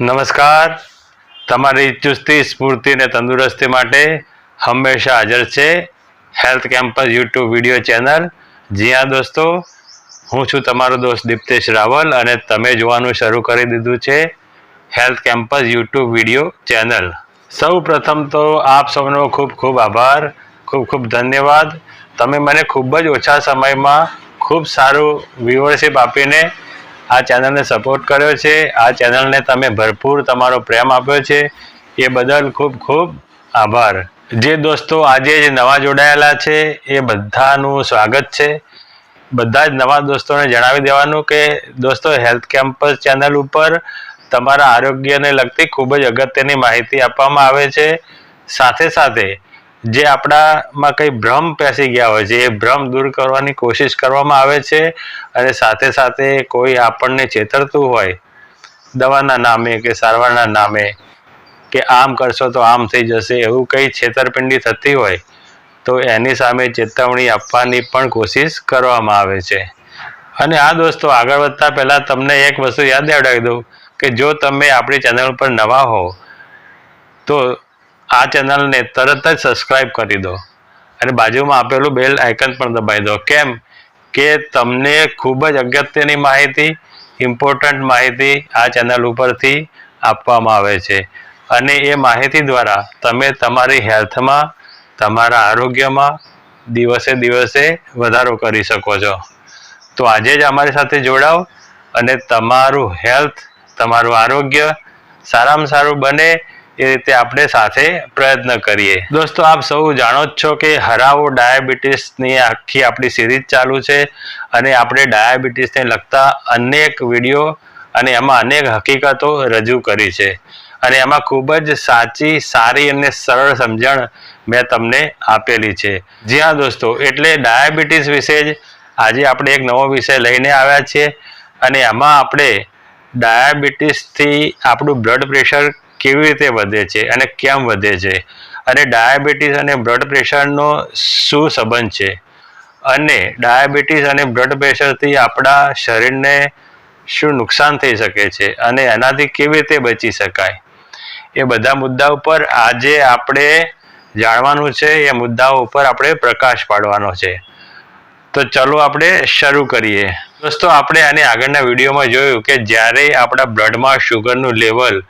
નમસ્કાર. તમારી ચુસ્તી, સ્ફૂર્તિ અને તંદુરસ્તી માટે હંમેશા હાજર છે health campus YouTube video channel. જી દોસ્તો, હું છું તમારો દોસ્ત દીપ્તેશ રાવલ અને તમે જોવાનું શરૂ કરી દીધું છે health campus YouTube video channel. સૌ પ્રથમ તો આપ સૌનો ખૂબ ખૂબ આભાર, ખૂબ ખૂબ ધન્યવાદ. તમે મને ખૂબ જ ઓછા સમયમાં ખૂબ સારું વ્યુઅરશિપ આપીને આ ચેનલને સપોર્ટ કર્યો છે. આ ચેનલને તમે ભરપૂર તમારો પ્રેમ આપ્યો છે. એ બદલ ખૂબ ખૂબ આભાર. જે દોસ્તો આજે જે નવા જોડાયેલા છે, એ બધાનું સ્વાગત છે. બધા જ નવા દોસ્તોને જણાવી દેવાનું કે, દોસ્તો હેલ્થ કેમ્પસ ચેનલ ઉપર તમારા આરોગ્યને લગતી ખૂબ જ અગત્યની માહિતી આપવામાં આવે છે. સાથે સાથે જે આપણામાં કંઈ ભ્રમ પેસી ગયા હોય છે, એ ભ્રમ દૂર કરવાની કોશિશ કરવામાં આવે છે અને સાથે સાથે કોઈ આપણને છેતરતું હોય, દવાના નામે કે સારવારના નામે કે આમ કરશો તો આમ થઈ જશે, એવું કંઈ છેતરપિંડી થતી હોય, તો એની સામે ચેતવણી આપવાની પણ કોશિશ કરવામાં આવે છે. અને આ દોસ્તો, આગળ વધતા પહેલાં તમને એક વસ્તુ યાદ દેવડાવી દઉં કે જો તમે આપણી ચેનલ પર નવા હો, તો આ ચેનલને તરત જ સબસ્ક્રાઈબ કરી દો. અને બાજુમાં આપેલું બેલ આઇકન પણ દબાવી દો. કેમ કે તમને ખૂબ જ અગત્યની માહિતી ઇમ્પોર્ટન્ટ માહિતી આ ચેનલ ઉપરથી આપવામાં આવે છે. અને એ માહિતી દ્વારા તમે તમારી હેલ્થમાં, તમારા આરોગ્યમાં દિવસે દિવસે વધારો કરી શકો છો. તો આજે જ અમારી સાથે જોડાઓ અને તમારું હેલ્થ તમારું આરોગ્ય સારામાં સારું બને. એ રીતે આપણે સાથે પ્રયત્ન કરીએ. દોસ્તો, આપ સૌ જાણો જ છો કે હરાવો ડાયાબિટીસની આખી આપણી સિરીઝ ચાલુ છે અને આપણે ડાયાબિટીસને લગતા અનેક વીડિયો અને એમાં અનેક હકીકતો રજૂ કરી છે. અને એમાં ખૂબ જ સાચી, સારી અને સરળ સમજણ મેં તમને આપેલી છે. જી હા, દોસ્તો, એટલે ડાયાબિટીસ વિશે જ આજે આપણે એક નવો વિષય લઈને આવ્યા છીએ અને એમાં આપણે ડાયાબિટીસથી આપણું બ્લડ પ્રેશર કેવી રીતે વધે છે અને કેમ વધે છે? અને ડાયાબિટીસ અને બ્લડ પ્રેશરનો શું સંબંધ છે? અને ડાયાબિટીસ અને બ્લડ પ્રેશરથી આપણા શરીરને શું નુકસાન થઈ શકે છે? અને એનાથી કેવી રીતે બચી શકાય? એ બધા મુદ્દા ઉપર આજે આપણે જાણવાનું છે, એ મુદ્દાઓ ઉપર આપણે પ્રકાશ પાડવાનો છે. તો ચલો આપણે શરૂ કરીએ. દોસ્તો, આપણે આની આગળના વિડીયોમાં જોયું કે જ્યારે આપણા બ્લડમાં શુગરનું લેવલ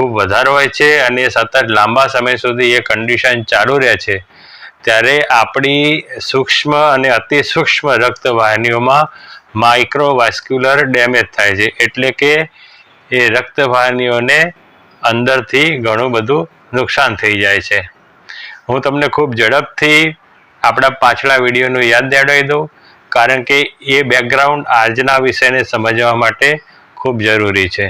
ખૂબ વધારે હોય છે અને સતત લાંબા સમય સુધી એ કન્ડિશન ચાલુ રહે છે. ત્યારે આપણી સૂક્ષ્મ અને અતિ સૂક્ષ્મ રક્તવાહિનીઓમાં માઇક્રોવાસ્ક્યુલર ડેમેજ થાય છે. એટલે કે એ રક્તવાહિનીઓને અંદરથી ઘણું બધું નુકસાન થઈ જાય છે. હું તમને ખૂબ ઝડપથી આપણા પાછલા વિડીયોનું યાદ દેવડાવી દઉં, કારણ કે એ બેકગ્રાઉન્ડ આજના વિષયને સમજવા માટે ખૂબ જરૂરી છે.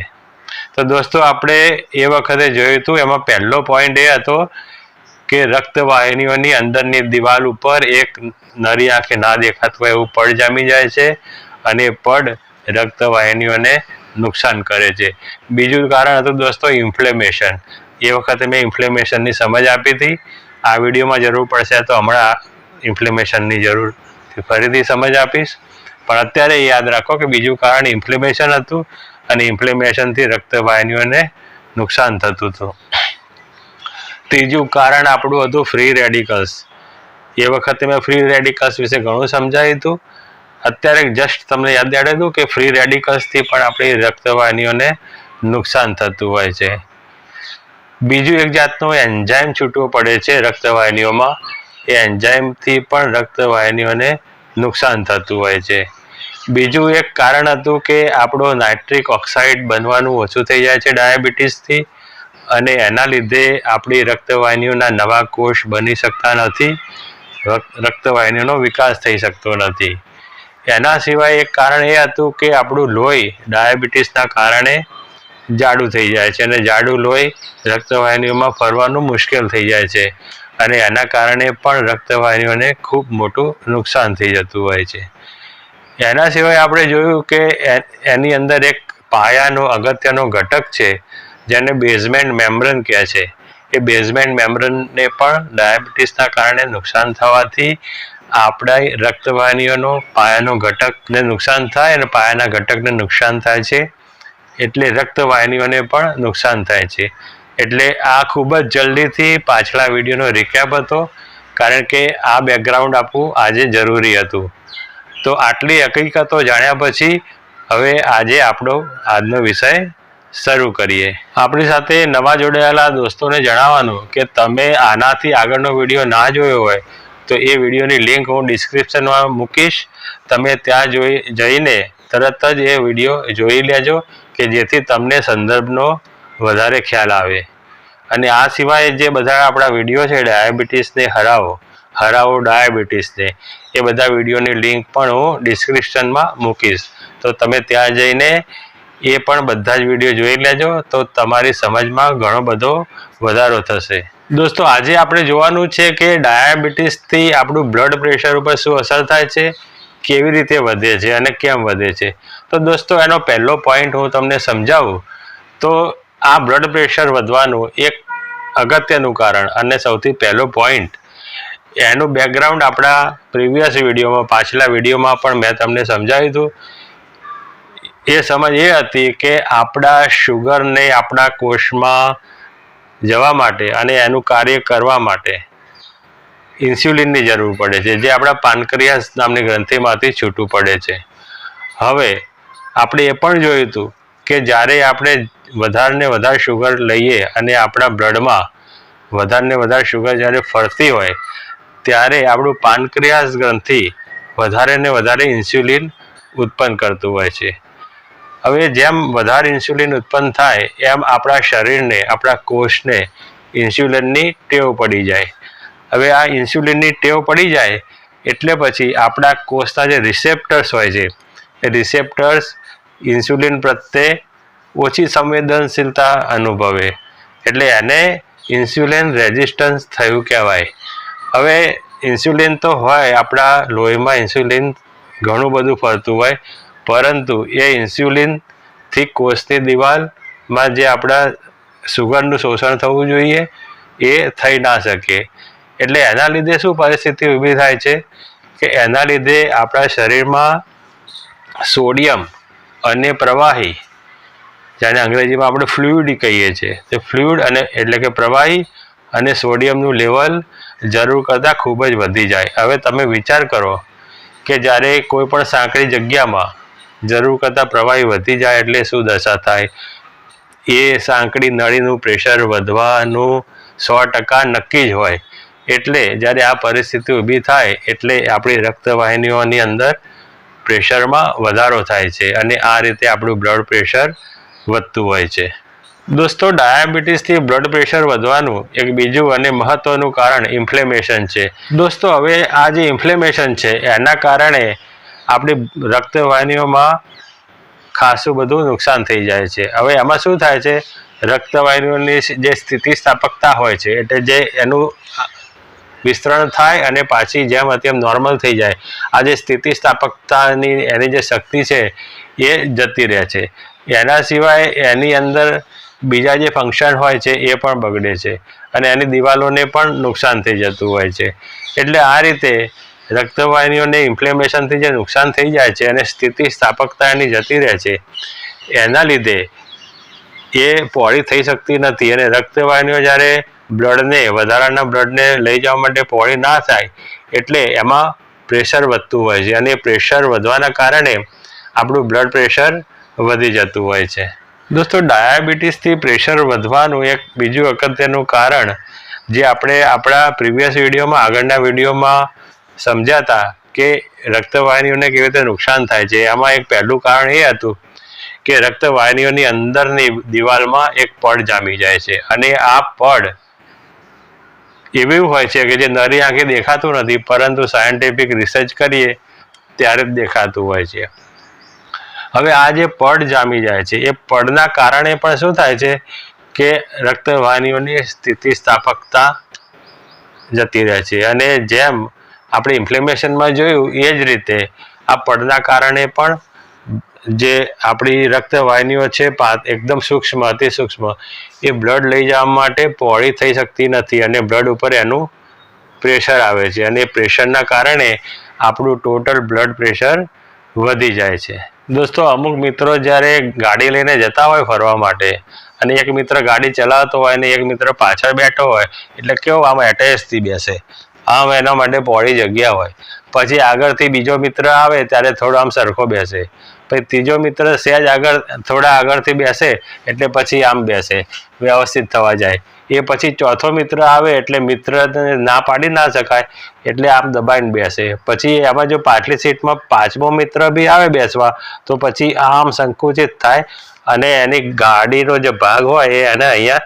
તો દોસ્તો, આપણે એ વખતે જોયું હતું, એમાં પહેલો પોઈન્ટ એ હતો કે રક્તવાહિનીઓની અંદરની દિવાલ ઉપર એક નરી આંખે ના દેખાતું હોય એવું પડ જામી જાય છે અને પડ રક્તવાહિનીઓને નુકસાન કરે છે. બીજું કારણ હતું દોસ્તો ઇન્ફ્લેમેશન એ વખતે મેં ઇન્ફ્લેમેશનની સમજ આપી હતી. આ વિડીયોમાં જરૂર પડશે તો હમણાં ઇન્ફ્લેમેશનની જરૂર ફરીથી સમજ આપીશ. પણ અત્યારે યાદ રાખો કે બીજું કારણ ઇન્ફ્લેમેશન હતું. અને ઇન્ફ્લેમેશનથી રક્તવાહિનીઓને નુકસાન થતું હતું. ત્રીજું કારણ આપણું હતું ફ્રી રેડિકલ્સ એ વખતે મેં ફ્રી રેડિકલ્સ વિશે ઘણું સમજાવ્યું હતું. અત્યારે જસ્ટ તમને યાદ દેડે હતું કે ફ્રી રેડિકલ્સથી પણ આપણી રક્તવાહિનીઓને નુકસાન થતું હોય છે. બીજું એક જાતનું એન્ઝાઇમ છૂટવું પડે છે રક્તવાહિનીઓમાં એ એન્ઝાઇમથી પણ રક્તવાહિનીઓને નુકસાન થતું હોય છે. બીજું એક કારણ હતું કે આપણો નાઇટ્રિક ઓક્સાઇડ બનવાનું ઓછું થઈ જાય છે ડાયાબિટીસથી, અને એના લીધે આપણી રક્તવાહિનીઓના નવા કોષ બની શકતા નથી રક્તવાહિનીઓનો વિકાસ થઈ શકતો નથી. એના સિવાય એક કારણ એ હતું કે આપણું લોહી ડાયાબિટીસના કારણે જાડું થઈ જાય છે, અને જાડું લોહી રક્તવાહિનીઓમાં ફરવાનું મુશ્કેલ થઈ જાય છે, અને એના કારણે પણ રક્તવાહિનીઓને ખૂબ મોટું નુકસાન થઈ જતું હોય છે. એના સિવાય આપણે જોયું કે એની અંદર એક પાયાનો, અગત્યનો ઘટક છે, જેને બેઝમેન્ટ મેમ્બ્રેન કહે છે. એ બેઝમેન્ટ મેમ્બ્રેનને પણ ડાયાબિટીસના કારણે નુકસાન થવાથી આપણા રક્તવાહિનીઓનો પાયાનો ઘટકને નુકસાન થાય અને પાયાના ઘટકને નુકસાન થાય છે. એટલે રક્તવાહિનીઓને પણ નુકસાન થાય છે. એટલે આ ખૂબ જ જલ્દીથી પાછલા વિડીયોનો રિકેપ હતો, કારણ કે આ બેકગ્રાઉન્ડ આપવું આજે જરૂરી હતું. તો આટલી હકીકતો જાણ્યા પછી હવે આજે આપણો આજનો વિષય શરૂ કરીએ. આપણી સાથે નવા જોડાયેલા દોસ્તોને જણાવવાનું કે તમે આનાથી આગળનો વીડિયો ના જોયો હોય તો એ વિડીયોની લિંક હું ડિસ્ક્રિપ્શનમાં મૂકીશ. તમે ત્યાં જોઈ, જઈને તરત જ એ વીડિયો જોઈ લેજો કે જેથી તમને સંદર્ભનો વધારે ખ્યાલ આવે. અને આ સિવાય જે બધા આપણા વીડિયો છે ડાયાબિટીસને હરાવો હરાવો ડાયાબિટીસને એ બધા વિડીયોની લિંક પણ હું ડિસ્ક્રિપ્શનમાં મૂકીશ. તો તમે ત્યાં જઈને એ પણ બધા જ વીડિયો જોઈ લેજો, તો તમારી સમજમાં ઘણો બધો વધારો થશે. દોસ્તો, આજે આપણે જોવાનું છે કે ડાયાબિટીસથી આપણું બ્લડ પ્રેશર ઉપર શું અસર થાય છે, કેવી રીતે વધે છે અને કેમ વધે છે. તો દોસ્તો, એનો પહેલો પોઈન્ટ હું તમને સમજાવું. તો આ બ્લડ પ્રેશર વધવાનું એક અગત્યનું કારણ અને સૌથી પહેલો પોઈન્ટ એનું બેકગ્રાઉન્ડ આપણા પ્રીવિયસ વિડીયોમાં, પાછલા વિડીયોમાં પણ મેં તમને સમજાવ્યું હતું. એ સમજ એ હતી કે આપણા શુગરને આપણા કોષમાં જવા માટે અને એનું કાર્ય કરવા માટે ઇન્સ્યુલિનની જરૂર પડે છે, જે આપણા પાનક્રિયાસ નામની ગ્રંથિમાંથી છૂટું પડે છે. હવે, આપણે એ પણ જોયું હતું કે જ્યારે આપણે વધારે ને વધારે શુગર લઈએ અને આપણા બ્લડમાં વધારે ને વધારે શુગર જ્યારે ફરતી હોય ત્યારે આપણું પાનક્રિયાસ ગ્રંથિ વધારે ને વધારે ઇન્સ્યુલિન ઉત્પન્ન કરતું હોય છે. હવે જેમ વધારે ઇન્સ્યુલિન ઉત્પન્ન થાય, એમ આપણા શરીરને, આપણા કોષને ઇન્સ્યુલિનની ટેવ પડી જાય. હવે આ ઇન્સ્યુલિનની ટેવ પડી જાય એટલે પછી આપણા કોષના જે રિસેપ્ટર્સ હોય છે, એ રિસેપ્ટર્સ ઇન્સ્યુલિન પ્રત્યે ઓછી સંવેદનશીલતા અનુભવે. એટલે એને ઇન્સ્યુલિન રેઝિસ્ટન્સ થયું કહેવાય. હવે ઇન્સ્યુલિન તો હોય, આપણા લોહીમાં ઇન્સ્યુલિન ઘણું બધું ફરતું હોય, પરંતુ એ ઇન્સ્યુલિનથી કોષની દિવાલમાં જે આપણા સુગરનું શોષણ થવું જોઈએ, એ થઈ ના શકે. એટલે એના લીધે શું પરિસ્થિતિ ઊભી થાય છે કે એના લીધે આપણા શરીરમાં સોડિયમ અને પ્રવાહી, જેને અંગ્રેજીમાં આપણે ફ્લુઇડ કહીએ છીએ, તે ફ્લુઇડ અને એટલે કે પ્રવાહી અને સોડિયમનું લેવલ જરૂર કરતાં ખૂબ જ વધી જાય. હવે તમે વિચાર કરો કે જ્યારે કોઈ પણ સાંકડી જગ્યામાં જરૂર કરતાં પ્રવાહી વધી જાય એટલે શું દશા થાય? એ સાંકડી નળીનું પ્રેશર વધવાનું સો ટકા નક્કી જ હોય. એટલે જ્યારે આ પરિસ્થિતિ ઊભી થાય એટલે આપણી રક્તવાહિનીઓની અંદર પ્રેશરમાં વધારો થાય છે અને આ રીતે આપણું બ્લડ પ્રેશર વધતું હોય છે. દોસ્તો ડાયાબિટીસથી બ્લડ પ્રેશર વધવાનું એક બીજું અને મહત્વનું કારણ ઇન્ફ્લેમેશન છે. દોસ્તો, હવે આ જે ઇન્ફ્લેમેશન છે, એના કારણે આપણી રક્તવાહિનીઓમાં ખાસું બધું નુકસાન થઈ જાય છે. હવે એમાં શું થાય છે? રક્તવાહિનીઓની જે સ્થિતિસ્થાપકતા હોય છે, એટલે જે એનું વિસ્તરણ થાય અને પાછી જેમ તેમ નોર્મલ થઈ જાય. આ જે સ્થિતિસ્થાપકતાની એની જે શક્તિ છે, એ જતી રહે છે. એના સિવાય એની અંદર બીજા જે ફંક્શન હોય છે, એ પણ બગડે છે. અને એની દિવાલોને પણ નુકસાન થઈ જતું હોય છે. એટલે આ રીતે રક્તવાહિનીઓને ઇન્ફ્લેમેશનથી જે નુકસાન થઈ જાય છે અને સ્થિતિસ્થાપકતા એની જતી રહે છે, એના લીધે એ પહોળી થઈ શકતી નથી અને રક્તવાહિનીઓ જ્યારે બ્લડને, વધારાના બ્લડને લઈ જવા માટે પહોળી ના થાય, એટલે એમાં પ્રેશર વધતું હોય છે. અને પ્રેશર વધવાના કારણે આપણું બ્લડ પ્રેશર વધી જતું હોય છે. દોસ્તો, ડાયાબિટીસથી પ્રેશર વધવાનું એક બીજું અગત્યનું કારણ જે આપણે આપણા પ્રીવિયસ વિડીયોમાં, આગળના વિડીયોમાં સમજાતા કે રક્તવાહિનીઓને કેવી રીતે નુકસાન થાય છે. એમાં એક પહેલું કારણ એ હતું કે રક્તવાહિનીઓની અંદરની દિવાલમાં એક પડ જામી જાય છે અને આ પડ એવું હોય છે કે જે નરી આંખે દેખાતું નથી, પરંતુ સાયન્ટિફિક રિસર્ચ કરીએ ત્યારે જ દેખાતું હોય છે. હવે આ જે પડ જામી જાય છે, એ પડના કારણે પણ શું થાય છે કે રક્તવાહિનીઓની સ્થિતિસ્થાપકતા જતી રહે છે. અને જેમ આપણે ઇન્ફ્લેમેશનમાં જોયું, એ જ રીતે આ પડના કારણે પણ જે આપણી રક્તવાહિનીઓ છે એકદમ સૂક્ષ્મ અતિ સૂક્ષ્મ એ બ્લડ લઈ જવા માટે પહોળી થઈ શકતી નથી અને બ્લડ ઉપર એનું પ્રેશર આવે છે. અને પ્રેશરના કારણે આપણું ટોટલ બ્લડ પ્રેશર વધી જાય છે. દોસ્તો, અમુક મિત્રો જ્યારે ગાડી લઈને જતા હોય ફરવા માટે અને એક મિત્ર ગાડી ચલાવતો હોય અને એક મિત્ર પાછળ બેઠો હોય, એટલે કેવો આમ એટેચથી બેસે. આમ એના માટે પહોળી જગ્યા હોય. પછી આગળથી બીજો મિત્ર આવે ત્યારે થોડો આમ સરખો બેસે. પછી ત્રીજો મિત્ર સહેજ આગળ, થોડા આગળથી બેસે, એટલે પછી આમ બેસે. વ્યવસ્થિત થવા જાય. એ પછી ચોથો મિત્ર આવે એટલે મિત્ર ના પાડી ના શકાય, એટલે આમ દબાઈને બેસે. પછી એમાં જો પાછલી સીટમાં પાંચમો મિત્ર બી આવે બેસવા, તો પછી આમ સંકુચિત થાય અને એની ગાડીનો જે ભાગ હોય એ એને અહીંયા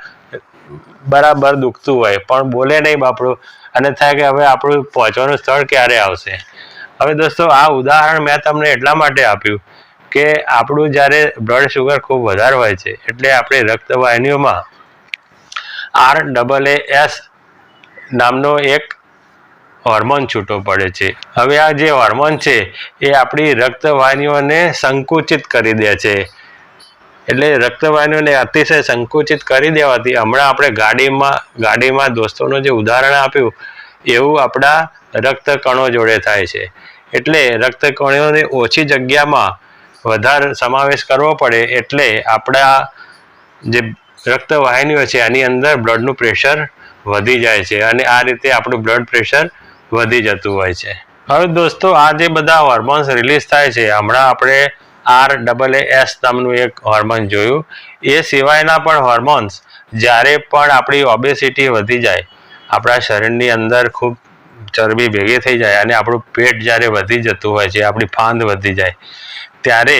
બરાબર દુખતું હોય. પણ બોલે નહીં બાપડું. અને થાય કે હવે આપણું પહોંચવાનું સ્થળ ક્યારે આવશે? હવે દોસ્તો, આ ઉદાહરણ મેં તમને એટલા માટે આપ્યું કે આપણું જ્યારે બ્લડ શુગર ખૂબ વધારે હોય છે, એટલે આપણે રક્તવાહિનીઓમાં આર ડબલ એ એસ નામનો એક હોર્મોન છૂટો પડે છે. હવે આ જે હોર્મોન છે, એ આપણી રક્તવાહિનીઓને સંકુચિત કરી દે છે. એટલે રક્તવાહિનીઓને અતિશય સંકુચિત કરી દેવાથી હમણાં આપણે ગાડીમાં ગાડીમાં દોસ્તોનું જે ઉદાહરણ આપ્યું, એવું આપણા રક્તકણો જોડે થાય છે. એટલે રક્તકણોને ઓછી જગ્યામાં વધારે સમાવેશ કરવો પડે એટલે આપણા જે રક્તવાહિનીઓ છે એની અંદર બ્લડનું પ્રેશર વધી જાય છે અને આ રીતે આપણું બ્લડ પ્રેશર વધી જતું હોય છે. હવે દોસ્તો, આ જે બધા હોર્મોન્સ રિલીઝ થાય છે, હમણાં આપણે આર ડબલ એસ નામનું એક હોર્મોન જોયું. એ સિવાયના પણ હોર્મોન્સ જ્યારે પણ આપણી ઓબેસિટી વધી જાય, આપણા શરીરની અંદર ખૂબ ચરબી ભેગી થઈ જાય અને આપણું પેટ જ્યારે વધી જતું હોય છે, આપણી ફાંદ વધી જાય, ત્યારે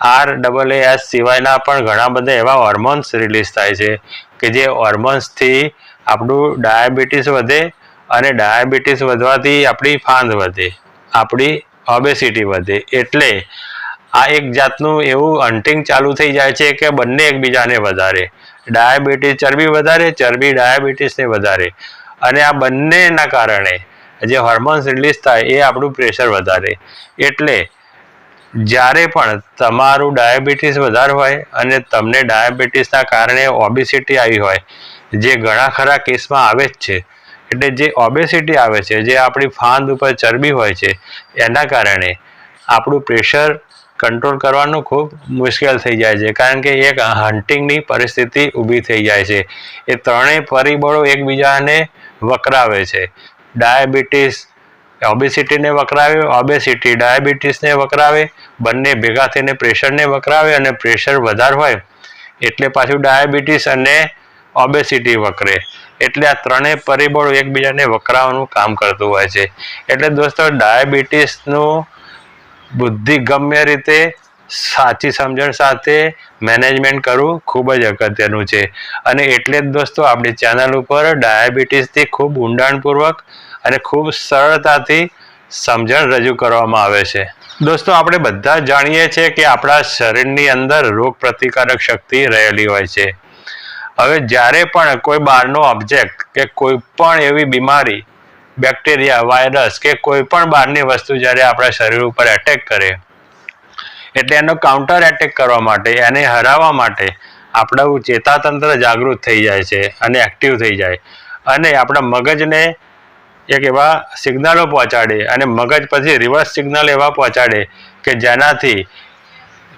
આર ડબલ એસ સિવાયના પણ ઘણા બધા એવા હોર્મોન્સ રિલીઝ થાય છે કે જે હોર્મોન્સથી આપણું ડાયાબિટીસ વધે અને ડાયાબિટીસ વધવાથી આપણી ફાંદ વધે, આપણી ઓબેસિટી વધે. એટલે આ એક જાતનું એવું હન્ટિંગ ચાલુ થઈ જાય છે કે બંને એકબીજાને વધારે. ડાયાબિટીસ ચરબી વધારે, ચરબી ડાયાબિટીસને વધારે. અને આ બંનેના કારણે જે હોર્મોન્સ રિલીઝ થાય એ આપણું પ્રેશર વધારે. એટલે જ્યારે પણ તમારું ડાયાબિટીસ વધારે હોય અને તમને ડાયાબિટીસના કારણે ઓબેસિટી આવી હોય, જે ઘણા ખરા કેસમાં આવે જ છે. એટલે જે ઓબેસિટી આવે છે, જે આપણી ફાંદ ઉપર ચરબી હોય છે, એના કારણે આપણું પ્રેશર કંટ્રોલ કરવાનું ખૂબ મુશ્કેલ થઈ જાય છે. કારણ કે એક હન્ટિંગની પરિસ્થિતિ ઊભી થઈ જાય છે. એ ત્રણેય પરિબળો એકબીજાને વકરાવે છે. ડાયાબિટીસ ઓબેસિટીને વકરાવે ઓબેસિટી ડાયાબિટીસને વકરાવે, બંને ભેગા થઈને પ્રેશરને વકરાવે અને પ્રેશર વધારે હોય, એટલે પાછું ડાયાબિટીસ અને ઓબેસિટી વકરે. એટલે આ ત્રણેય પરિબળો એકબીજાને વકરાવાનું કામ કરતું હોય છે. એટલે દોસ્તો ડાયાબિટીસનું બુદ્ધિ ગમ્ય રીતે સાચી સમજણ સાથે મેનેજમેન્ટ કરવું ખૂબ જ અગત્યનું છે. અને એટલે જ દોસ્તો, આપણી ચેનલ ઉપર ડાયાબિટીસથી ખૂબ ઊંડાણપૂર્વક અને ખૂબ સરળતાથી સમજણ રજૂ કરવામાં આવે છે. દોસ્તો, આપણે બધા જાણીએ છીએ કે આપણા શરીરની અંદર રોગ પ્રતિકારક શક્તિ રહેલી હોય છે. હવે જ્યારે પણ કોઈ બહારનો ઓબ્જેક્ટ કે કોઈ પણ એવી બીમારી બેક્ટેરિયા વાયરસ કે કોઈ પણ બહારની વસ્તુ જ્યારે આપણા શરીર ઉપર એટેક કરે, એટલે એનો કાઉન્ટર એટેક કરવા માટે, એને હરાવવા માટે આપણું ચેતાતંત્ર જાગૃત થઈ જાય છે અને એક્ટિવ થઈ જાય. અને આપણા મગજને એક એવા સિગ્નલો પહોંચાડે અને મગજ પછી રિવર્સ સિગ્નલ એવા પહોંચાડે કે જેનાથી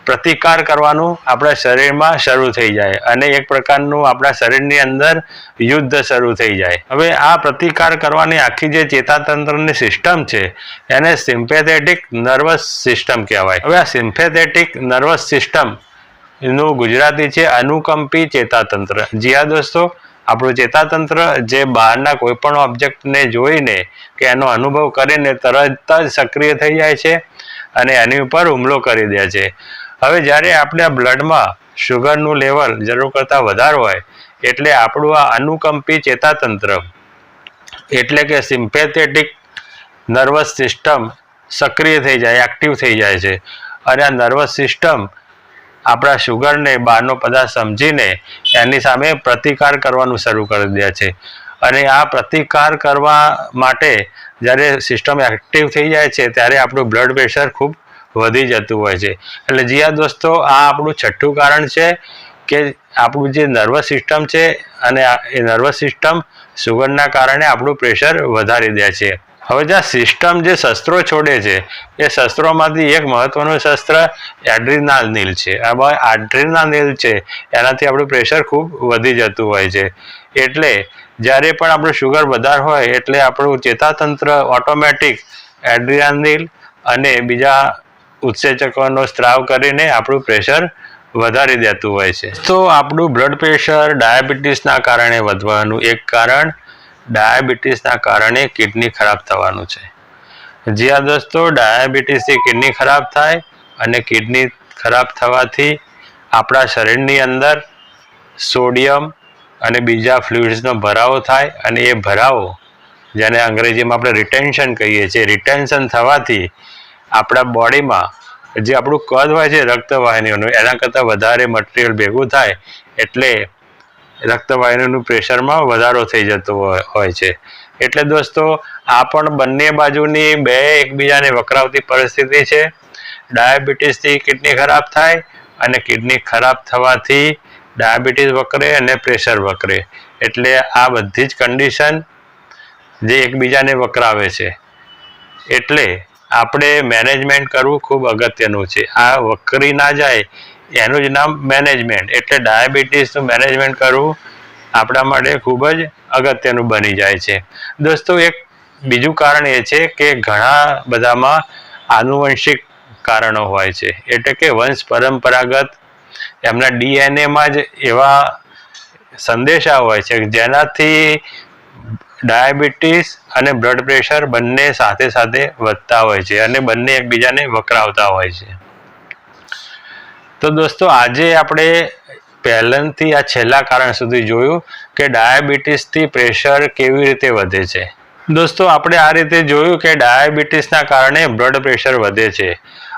પ્રતિકાર કરવાનું આપણા શરીરમાં શરૂ થઈ જાય અને એક પ્રકારનું આપણા શરીરની અંદર યુદ્ધ શરૂ થઈ જાય. હવે આ પ્રતિકાર કરવાની આખી જે ચેતાતંત્રની સિસ્ટમ છે, એને સિમ્પેથેટિક નર્વસ સિસ્ટમ કહેવાય. હવે આ સિમ્પેથેટિક નર્વસ સિસ્ટમનું ગુજરાતી છે અનુકંપી ચેતાતંત્ર. જી હા દોસ્તો? આપણું ચેતાતંત્ર જે બહારના કોઈ પણ ઓબ્જેક્ટને જોઈને કે એનો અનુભવ કરીને તરત જ સક્રિય થઈ જાય છે અને એની ઉપર હુમલો કરી દે છે. હવે જ્યારે આપણા બ્લડમાં શુગરનું લેવલ જરૂર કરતાં વધારે હોય, એટલે આપણું આ અનુકંપી ચેતાતંત્ર એટલે કે સિમ્પેથેટિક નર્વસ સિસ્ટમ સક્રિય થઈ જાય એક્ટિવ થઈ જાય છે. અને આ નર્વસ સિસ્ટમ આપણા શુગરને બહારનો પદાર્થ સમજીને એની સામે પ્રતિકાર કરવાનું શરૂ કરી દે છે. અને આ પ્રતિકાર કરવા માટે જ્યારે સિસ્ટમ એક્ટિવ થઈ જાય છે, ત્યારે આપણું બ્લડ પ્રેશર ખૂબ વધી જતું હોય છે. એટલે જીયા દોસ્તો, આ આપણું છઠ્ઠું કારણ છે કે આપણું જે નર્વસ સિસ્ટમ છે અને એ નર્વસ સિસ્ટમ સુગરના કારણે આપણું પ્રેશર વધારી દે છે. હવે જે સિસ્ટમ જે શસ્ત્રો છોડે છે, એ શસ્ત્રોમાંથી એક મહત્વનું શસ્ત્ર એડ્રિનાલિલ છે. આ નીલ છે, એનાથી આપણું પ્રેશર ખૂબ વધી જતું હોય છે. એટલે જ્યારે પણ આપણું શુગર વધારે હોય, એટલે આપણું ચેતાતંત્ર ઓટોમેટિક એડ્રિનાલિલ અને બીજા ઉત્સેચકોનો સ્ત્રાવ કરીને આપણું પ્રેશર વધારી દેતું હોય છે. તો આપણું બ્લડ પ્રેશર ડાયાબિટીસના કારણે વધવાનું એક કારણ ડાયાબિટીસના કારણે કિડની ખરાબ થવાનું છે. જી આ દોસ્તો ડાયાબિટીસથી કિડની ખરાબ થાય અને કિડની ખરાબ થવાથી આપણા શરીરની અંદર સોડિયમ અને બીજા ફ્લુઇડ્સનો ભરાવો થાય અને એ ભરાવો, જેને અંગ્રેજીમાં આપણે રિટેન્શન કહીએ છીએ. રિટેન્શન થવાથી આપણા બોડીમાં જે આપણું કદ હોય છે, રક્તવાહિનીઓનું, એના કરતાં વધારે મટીરિયલ ભેગું થાય, એટલે રક્તવાહિનીનું પ્રેશરમાં વધારો થઈ જતો હોય છે. એટલે દોસ્તો, આ પણ બંને બાજુની બે એકબીજાને વકરાવતી પરિસ્થિતિ છે. ડાયાબિટીસથી કિડની ખરાબ થાય અને કિડની ખરાબ થવાથી ડાયાબિટીસ વકરે અને પ્રેશર વકરે. એટલે આ બધી જ કન્ડિશન જે એકબીજાને વકરાવે છે. એટલે આપણે મેનેજમેન્ટ કરવું ખૂબ અગત્યનું છે. આ વકરી ના જાય એનું જ નામ મેનેજમેન્ટ એટલે ડાયાબિટીસનું મેનેજમેન્ટ કરવું આપણા માટે ખૂબ જ અગત્યનું બની જાય છે. દોસ્તો, એક બીજું કારણ એ છે કે ઘણા બધામાં આનુવંશિક કારણો હોય છે. એટલે કે વંશ પરંપરાગત એમના ડીએનએમાં જ એવા સંદેશા હોય છે જેનાથી ડાયાબિટીસ અને બ્લડ પ્રેશર બંને સાથે સાથે વધતા હોય છે અને બંને એકબીજાને વકરાવતા હોય છે. તો દોસ્તો, આજે આપણે પહેલાંથી આ છેલ્લા કારણ સુધી જોયું કે ડાયાબિટીસથી પ્રેશર કેવી રીતે વધે છે. દોસ્તો, આપણે આ રીતે જોયું કે ડાયાબિટીસના કારણે બ્લડ પ્રેશર વધે છે.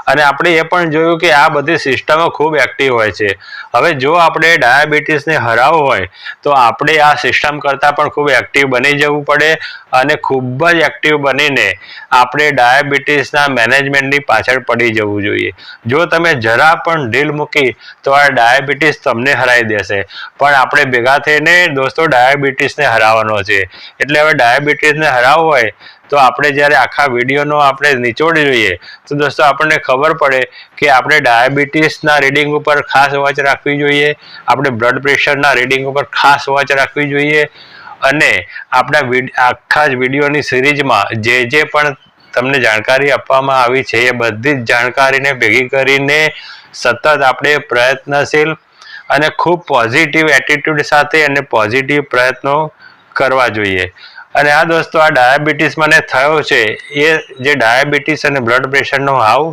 અને આપણે એ પણ જોયું કે આ બધી સિસ્ટમો ખૂબ એક્ટિવ હોય છે. હવે જો આપણે ડાયાબિટીસને હરાવવું હોય, તો આપણે આ સિસ્ટમ કરતાં પણ ખૂબ એક્ટિવ બની જવું પડે. અને ખૂબ જ એક્ટિવ બનીને આપણે ડાયાબિટીસના મેનેજમેન્ટની પાછળ પડી જવું જોઈએ. જો તમે જરા પણ ઢીલ મૂકી તો આ ડાયાબિટીસ તમને હરાવી દેશે. પણ આપણે ભેગા થઈને દોસ્તો ડાયાબિટીસને હરાવવાનો છે. એટલે હવે ડાયાબિટીસને હરાવવું હોય તો આપણે જ્યારે આખા વિડીયોનો આપણે નિચોડ જોઈએ તો દોસ્તો આપણને ખબર પડે કે આપણે ડાયાબિટીસના રીડિંગ ઉપર ખાસ વોચ રાખવી જોઈએ. આપણે બ્લડ પ્રેશરના રીડિંગ ઉપર ખાસ વોચ રાખવી જોઈએ. અને આપણા આખા જ વિડીયોની સિરીઝમાં જે જે પણ તમને જાણકારી આપવામાં આવી છે, એ બધી જ જાણકારીને ભેગી કરીને સતત આપણે પ્રયત્નશીલ અને ખૂબ પોઝિટિવ એટીટ્યુડ સાથે અને પોઝિટિવ પ્રયત્નો કરવા જોઈએ. અને આ દોસ્તો, આ ડાયાબિટીસ મને થયો છે. એ જે ડાયાબિટીસ અને બ્લડ પ્રેશરનો હાવ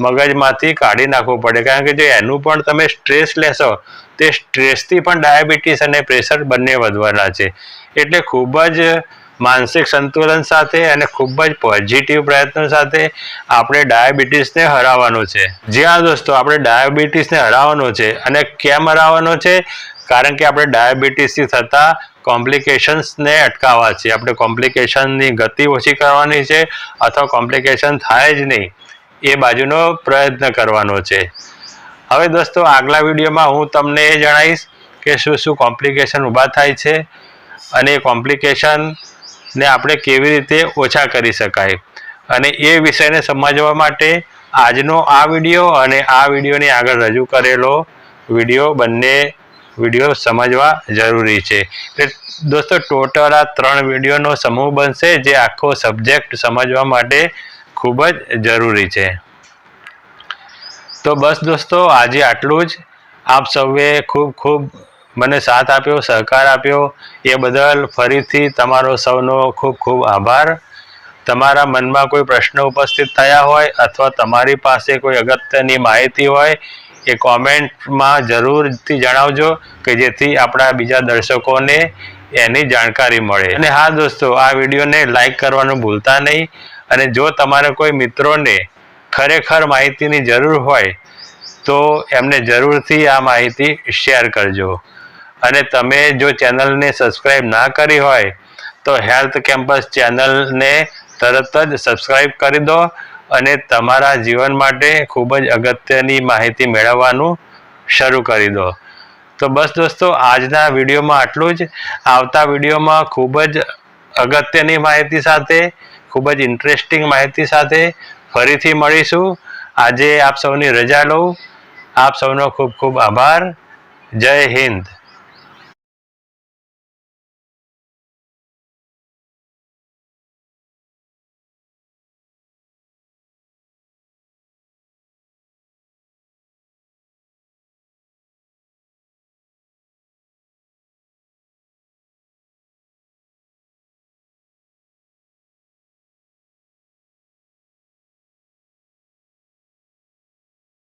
મગજમાંથી કાઢી નાખવું પડે. કારણ કે જો એનું પણ તમે સ્ટ્રેસ લેશો, તે સ્ટ્રેસથી પણ ડાયાબિટીસ અને પ્રેશર બંને વધવાના છે. એટલે ખૂબ જ માનસિક સંતુલન સાથે અને ખૂબ જ પોઝિટિવ પ્રયત્નો સાથે આપણે ડાયાબિટીસને હરાવવાનું છે. જ્યાં દોસ્તો, આપણે ડાયાબિટીસને હરાવવાનું છે. અને કેમ હરાવવાનો છે? કારણ કે આપણે ડાયાબિટીસથી થતા કોમ્પ્લિકેશન્સને અટકાવવા છે. આપણે કોમ્પ્લિકેશનની ગતિ ઓછી કરવાની છે અથવા કોમ્પ્લિકેશન થાય જ નહીં. એ બાજુનો પ્રયત્ન કરવાનો છે. હવે દોસ્તો, આગલા વિડીયોમાં હું તમને એ જણાવીશ કે શું શું કોમ્પ્લિકેશન ઊભા થાય છે અને એ કોમ્પ્લિકેશનને આપણે કેવી રીતે ઓછા કરી શકાય. અને એ વિષયને સમજવા માટે આજનો આ વીડિયો અને આ વિડીયોની આગળ રજૂ કરેલો વીડિયો બંને વીડિયો સમજવા જરૂરી છે. એટલે દોસ્તો, ટોટલ આ ત્રણ વિડીયોનો સમૂહ બનશે જે આખો સબ્જેક્ટ સમજવા માટે ખૂબ જ જરૂરી છે. તો બસ દોસ્તો, આજે આટલું જ. આપ સૌએ ખૂબ ખૂબ મને સાથ આપ્યો, સહકાર આપ્યો. એ બદલ ફરીથી તમારો સૌનો ખૂબ ખૂબ આભાર. તમારા મનમાં કોઈ પ્રશ્ન ઉપસ્થિત થયા હોય અથવા તમારી પાસે કોઈ અગત્યની માહિતી હોય, એ કોમેન્ટમાં જરૂરથી જણાવજો કે જેથી આપણા બીજા દર્શકોને એની જાણકારી મળે. અને હા દોસ્તો, આ વિડીયોને લાઈક કરવાનું ભૂલતા નહીં. અને જો તમારે કોઈ મિત્રોને ખરેખર માહિતીની જરૂર હોય, તો એમને જરૂરથી આ માહિતી શેર કરજો. અને તમે જો ચેનલને સબસ્ક્રાઈબ ના કરી હોય, તો હેલ્થ કેમ્પસ ચેનલને તરત જ સબસ્ક્રાઈબ કરી દો અને તમારા જીવન માટે ખૂબ જ અગત્યની માહિતી મેળવવાનું શરૂ કરી દો. તો બસ દોસ્તો, આજના વિડીયોમાં આટલું જ. આવતા વિડીયોમાં ખૂબ જ અગત્યની માહિતી સાથે ખૂબ જ ઇન્ટરેસ્ટિંગ માહિતી સાથે ફરીથી મળીશું. આજે આપ સૌની રજા લઉં. આપ સૌનો ખૂબ ખૂબ આભાર. જય હિન્દ.